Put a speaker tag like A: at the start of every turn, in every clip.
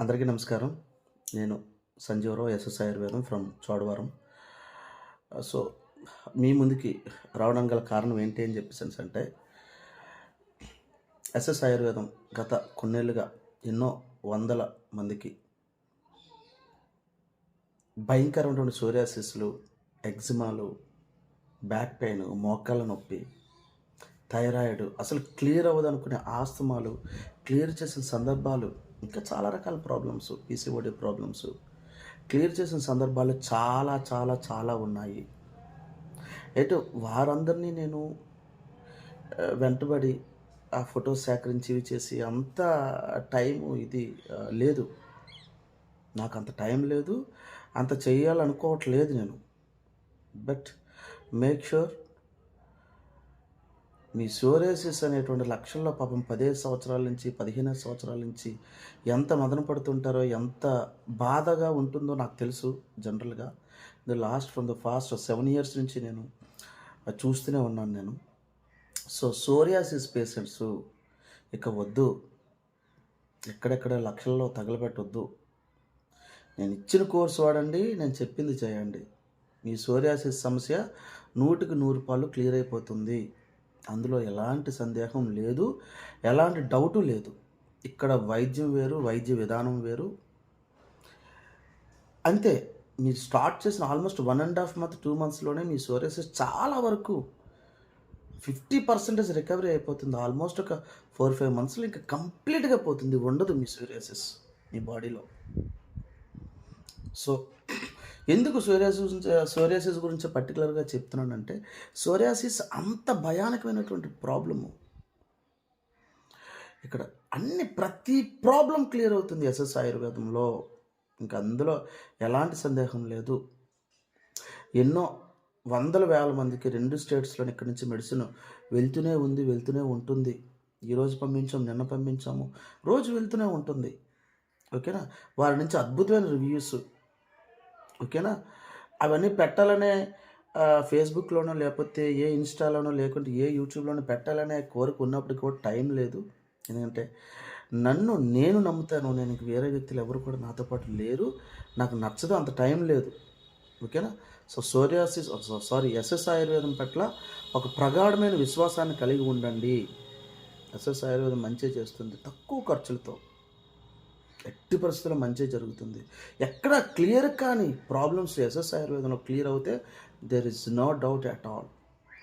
A: అందరికీ నమస్కారం. నేను Sanjeevarao SS Ayurvedam from Chodavaram. So మీ ముందుకి రావడం గల కారణం ఏంటి అని చెప్పేసి అంటే ఎస్ఎస్ ఆయుర్వేదం గత కొన్నేళ్ళుగా ఎన్నో వందల మందికి భయంకరమైనటువంటి సోరియాసిస్లు ఎగ్జిమాలు బ్యాక్ పెయిన్ మోకాళ్ళ నొప్పి థైరాయిడ్ అసలు క్లియర్ అవ్వదనుకునే ఆస్తమాలు క్లియర్ చేసిన సందర్భాలు ఇంకా చాలా రకాల ప్రాబ్లమ్స్ పీసీఓడి ప్రాబ్లమ్స్. క్లియర్ చేసిన సందర్భాలు చాలా చాలా చాలా ఉన్నాయి. ఎటు వారందరినీ నేను వెంటబడి ఆ ఫొటోస్ సేకరించి ఇవి చేసి అంత టైము ఇది లేదు. నాకు అంత టైం లేదు. అంత చేయాలనుకోవట్లేదు నేను. బట్ మేక్ షూర్ మీ సోరేసిస్ అనేటువంటి లక్షల్లో పాపం పదిహేను సంవత్సరాల నుంచి పదిహేను సంవత్సరాల నుంచి ఎంత మదన పడుతుంటారో ఎంత బాధగా ఉంటుందో నాకు తెలుసు జనరల్గా. The last from the past seven years నుంచి నేను అది చూస్తూనే ఉన్నాను నేను. సో సోరియాసిస్ పేషెంట్స్ ఇక వద్దు. ఎక్కడెక్కడ లక్షల్లో తగలబెట్టొద్దు. నేను ఇచ్చిన కోర్సు వాడండి నేను చెప్పింది చేయండి. మీ సోరియాసిస్ సమస్య నూటికి నూరు పాలు క్లియర్ అయిపోతుంది. అందులో ఎలాంటి సందేహం లేదు ఎలాంటి డౌటు లేదు. ఇక్కడ వైద్యం వేరు వైద్య విధానం వేరు. అంతే మీరు స్టార్ట్ చేసిన almost one and half month two మంత్స్లోనే మీ సోరియాసిస్ చాలా వరకు ఫిఫ్టీ పర్సెంటేజ్ రికవరీ అయిపోతుంది. ఆల్మోస్ట్ ఒక ఫోర్ ఫైవ్ మంత్స్లో ఇంకా కంప్లీట్గా పోతుంది ఉండదు మీ సోరియాసిస్ మీ బాడీలో. సో ఎందుకు సోరియాసిస్ సోరియాసిస్ గురించి పర్టికులర్గా చెప్తున్నానంటే సోరియాసిస్ అంత భయానకమైనటువంటి ప్రాబ్లము ఇక్కడ అన్ని ప్రతి ప్రాబ్లం క్లియర్ అవుతుంది ఎస్ఎస్ ఆయుర్వేదంలో. ఇంకా అందులో ఎలాంటి సందేహం లేదు. ఎన్నో వందల వేల మందికి రెండు స్టేట్స్లో ఇక్కడి నుంచి మెడిసిన్ వెళ్తూనే ఉంది వెళ్తూనే ఉంటుంది. ఈరోజు పంపించాము నిన్న పంపించాము. రోజు వెళ్తూనే ఉంటుంది. ఓకేనా? వారి నుంచి అద్భుతమైన రివ్యూస్ ఓకేనా? అవన్నీ పెట్టాలనే ఫేస్బుక్లోనో లేకపోతే ఏ ఇన్స్టాలోనో లేకుంటే ఏ యూట్యూబ్లోనో పెట్టాలనే కోరిక ఉన్నప్పటికీ కూడా టైం లేదు. ఎందుకంటే నన్ను నేను నమ్ముతాను నేను వేరే వ్యక్తులు ఎవరు కూడా నాతో పాటు లేరు. నాకు నచ్చదు అంత టైం లేదు. ఓకేనా? సో సోరియాసిస్ సారీ ఎస్ఎస్ ఆయుర్వేదం పట్ల ఒక ప్రగాఢమైన విశ్వాసాన్ని కలిగి ఉండండి. ఎస్ఎస్ ఆయుర్వేదం మంచిగా చేస్తుంది తక్కువ ఖర్చులతో. ఎట్టి పరిస్థితుల్లో మంచి జరుగుతుంది. ఎక్కడ క్లియర్ కానీ ప్రాబ్లమ్స్ ఎస్ఎస్ ఆయుర్వేదంలో క్లియర్ అవుతే there is no doubt at all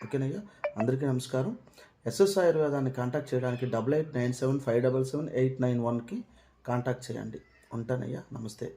A: ఓకేనయ్యా అందరికీ నమస్కారం. ఎస్ఎస్ ఆయుర్వేదాన్ని కాంటాక్ట్ చేయడానికి double eight nine seven five double seven eight nine వన్కి కాంటాక్ట్ చేయండి. ఉంటానయ్యా నమస్తే.